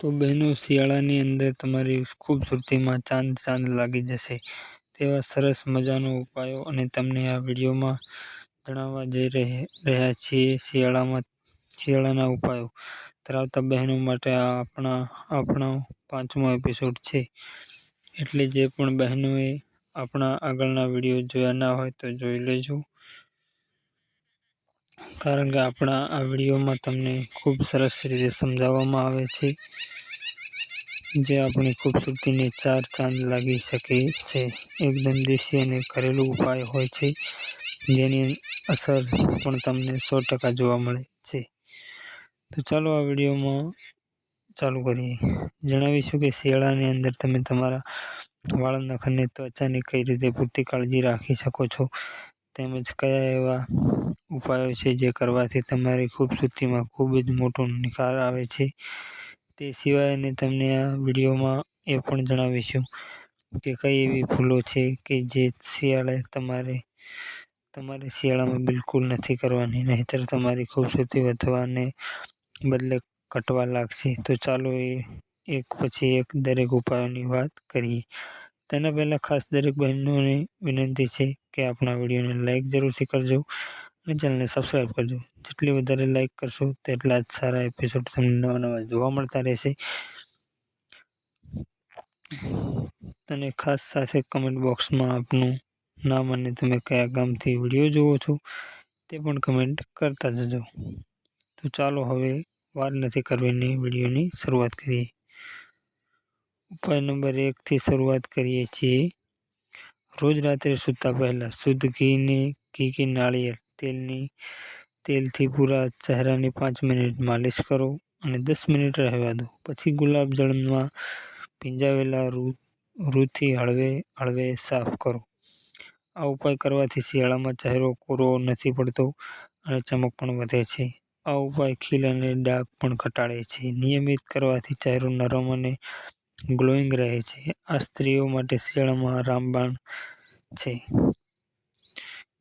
તો બહેનો, શિયાળાની અંદર તમારી ખૂબસૂરતીમાં ચાંદ ચાંદ લાગી જશે. તેવા સરસ મજાનો ઉપાયો અને તમને આ વિડીયોમાં જણાવવા જઈ રહ્યા છીએ શિયાળામાં, શિયાળાના ઉપાયો. ધરાવતા બહેનો માટે આ આપણા, આપણો પાંચમો એપિસોડ છે. એટલે જે પણ બહેનોએ આપણા આગળના વીડિયો જોયા ના હોય તો જોઈ લેજો. કારણ કે આપણા આ વિડીયોમાં તમને ખૂબ સરસ રીતે સમજાવવામાં આવે છે જે આપણી ખૂબસૂરતીને ચાર ચાંદ લાગી શકે છે. એકદમ દેશી અને ઘરેલું ઉપાય હોય છે, જેની અસર પણ તમને સો જોવા મળે છે. તો ચાલો આ વિડીયોમાં ચાલુ કરીએ. જણાવીશું કે શિયાળાની અંદર તમે તમારા વાળ નખ અને ત્વચાની કઈ રીતે પૂરતી કાળજી રાખી શકો છો? તેમજ કયા એવા ઉપાયો છે જે કરવાથી તમારી ખૂબસૂરતીમાં ખૂબ જ મોટો નિખાર આવે છે. તે સિવાય તમને આ વિડીયોમાં એ પણ જણાવીશું કે કઈ એવી ભૂલો છે કે જે શિયાળે તમારે તમારે શિયાળામાં બિલકુલ નથી કરવાની, નહીંતર તમારી ખૂબસૂરતી વધવાને બદલે ઘટવા લાગશે. તો ચાલો એ, એક પછી એક દરેક ઉપાયોની વાત કરીએ. તેના પહેલાં ખાસ દરેક બહેનોને વિનંતી છે કે આપણા વિડીયોને લાઈક જરૂરથી કરજો. અને ચેનલને સબસ્ક્રાઈબ કરજો. જેટલી વધારે લાઈક કરશો, તેટલા જ સારા એપિસોડ તમને નવા નવા જોવા મળતા રહેશે. અને ખાસ સાથે કમેન્ટ બોક્સમાં આપનું નામ અને તમે કયા ગામથી વીડિયો જુઓ છો, તે પણ કમેન્ટ કરતા જજો. તો ચાલો હવે વાર નથી કરવીને વિડીયોની શરૂઆત કરીએ. ઉપાય નંબર એકથી શરૂઆત કરીએ છીએ. રોજ રાત્રે સૂતા પહેલાં શુદ્ધ ઘીને ઘી કે નાળિયેર તેલની, તેલથી પૂરા ચહેરાની પાંચ મિનિટ માલિશ કરો અને દસ મિનિટ રહેવા દો. પછી ગુલાબ જળમાં ભીંજાવેલા રૂ, રૂથી હળવે હળવે સાફ કરો. આ ઉપાય કરવાથી શિયાળામાં ચહેરો કોરો નથી પડતો અને ચમક પણ વધે છે. આ ઉપાય ખીલ અને ડાઘ પણ ઘટાડે છે. નિયમિત કરવાથી ચહેરો નરમ અને ગ્લોઈંગ રહે છે. આ સ્ત્રીઓ માટે શિયાળામાં રામબાણ છે.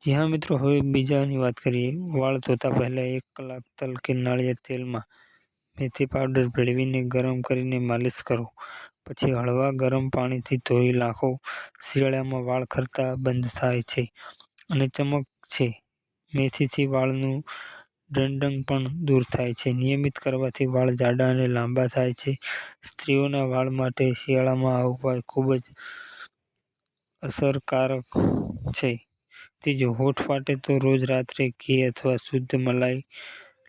જી હા મિત્રો હવે બીજાની વાત કરીએ, વાળ ધોતા પહેલાં એક કલાક તલ કે નાળિયેર તેલમાં મેથી પાવડર ભેળવીને ગરમ કરીને માલિશ કરો. પછી હળવા ગરમ પાણીથી ધોઈ નાખો. શિયાળામાં વાળ ખરતા બંધ થાય છે અને ચમક છે. મેથીથી વાળનું ડંડંગ પણ દૂર થાય છે. નિયમિત કરવાથી વાળ જાડા અને લાંબા થાય છે. સ્ત્રીઓના વાળ માટે શિયાળામાં આ ઉપાય ખૂબ જ અસરકારક છે. ત્રીજો હોઠ ફાટે તો રોજ રાત્રે ઘી અથવા શુદ્ધ મલાઈ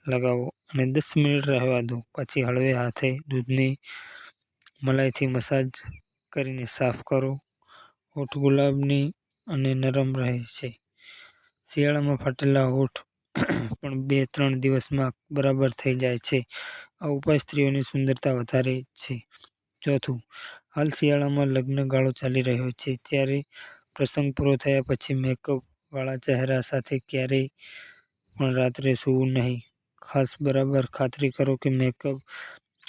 લગાવો અને દસ મિનિટ રહેવા દો. પછી હળવે હાથે દૂધની મલાઈથી મસાજ કરીને સાફ કરો. હોઠ ગુલાબની અને નરમ રહે છે. શિયાળામાં ફાટેલા હોઠ પણ બે ત્રણ દિવસમાં બરાબર થઈ જાય છે. આ ઉપાય સ્ત્રીઓની સુંદરતા વધારે છે. ચોથું, હાલ શિયાળામાં લગ્નગાળો ચાલી રહ્યો છે. ત્યારે પ્રસંગ પૂરો થયા પછી મેકઅપ વાળા ચહેરા સાથે ક્યારેય પણ રાત્રે સૂવું નહીં. ખાસ બરાબર ખાતરી કરો કે મેકઅપ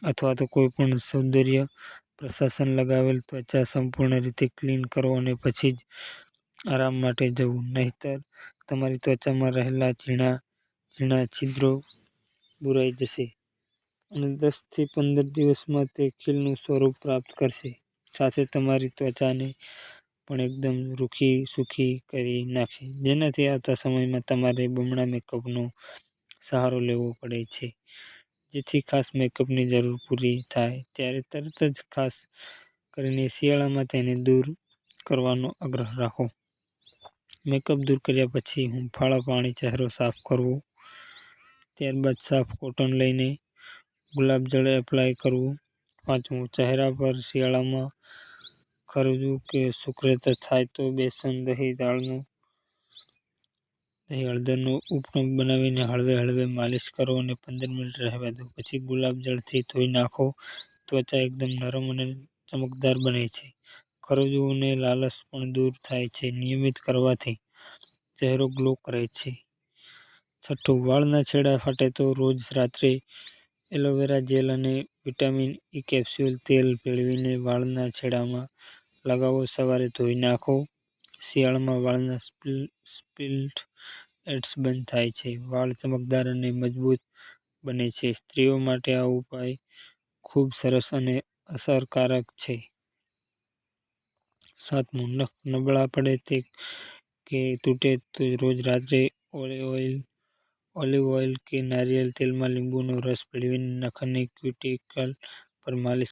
અથવા તો કોઈ પણ સૌંદર્ય પ્રશાસન લગાવેલ ત્વચા સંપૂર્ણ રીતે ક્લીન કરો અને પછી જ આરામ માટે જવું. નહીંતર તમારી ત્વચામાં રહેલા ઝીણા ઝીણા છિદ્રો બુરાઈ જશે અને દસથી પંદર દિવસમાં તે ખીલનું સ્વરૂપ પ્રાપ્ત કરશે. સાથે તમારી ત્વચાને પણ એકદમ રૂખી સૂખી કરી નાખશે જેનાથી આવતા સમયમાં તમારે બમણા મેકઅપનો સહારો લેવો પડે છે. જેથી ખાસ મેકઅપની જરૂર પૂરી થાય. ત્યારે તરત જ ખાસ કરીને શિયાળામાં તેને દૂર કરવાનો આગ્રહ રાખો. મેકઅપ દૂર કર્યા પછી હુંફાળા પાણી ચહેરો સાફ કરવો. ત્યારબાદ સાફ કોટન લઈને ગુલાબજળ એપ્લાય કરવું. પાંચમું, ચહેરા પર શિયાળામાં ખરજવું કે શુક્રતા થાય તો બેસન, દહીં, દાળનું, દહીં હળદરનો ઉપનો બનાવીને હળવે હળવે માલિશ કરો અને પંદર મિનિટ રહેવા દો. પછી ગુલાબજળથી ધોઈ નાખો, ત્વચા એકદમ નરમ અને ચમકદાર બને છે. ખરજવું અને લાલચ પણ દૂર થાય છે નિયમિત કરવાથી. ચહેરો ગ્લો કરે છે. છઠ્ઠું, વાળના છેડા ફાટે તો રોજ રાત્રે એલોવેરા જેલ અને વિટામિન ઈ કેપ્સ્યુલ તેલ ભેળવીને વાળના છેડામાં લગાવો સવારે ધોઈ નાખો. શિયાળામાં વાળના સ્પિલ્ટ એડ્સ બંધ થાય છે. વાળ ચમકદાર અને મજબૂત બને છે. સ્ત્રીઓ માટે આ ઉપાય ખૂબ સરસ અને અસરકારક છે. સાતમું, નખ નબળા પડે તે કે તૂટે તો રોજ રાત્રે ઓલિવ ઓઇલ કે નારિયેળ તેલમાં લીંબુનો રસ ભેળવીને નખની ક્યુટિકલ પર માલિશ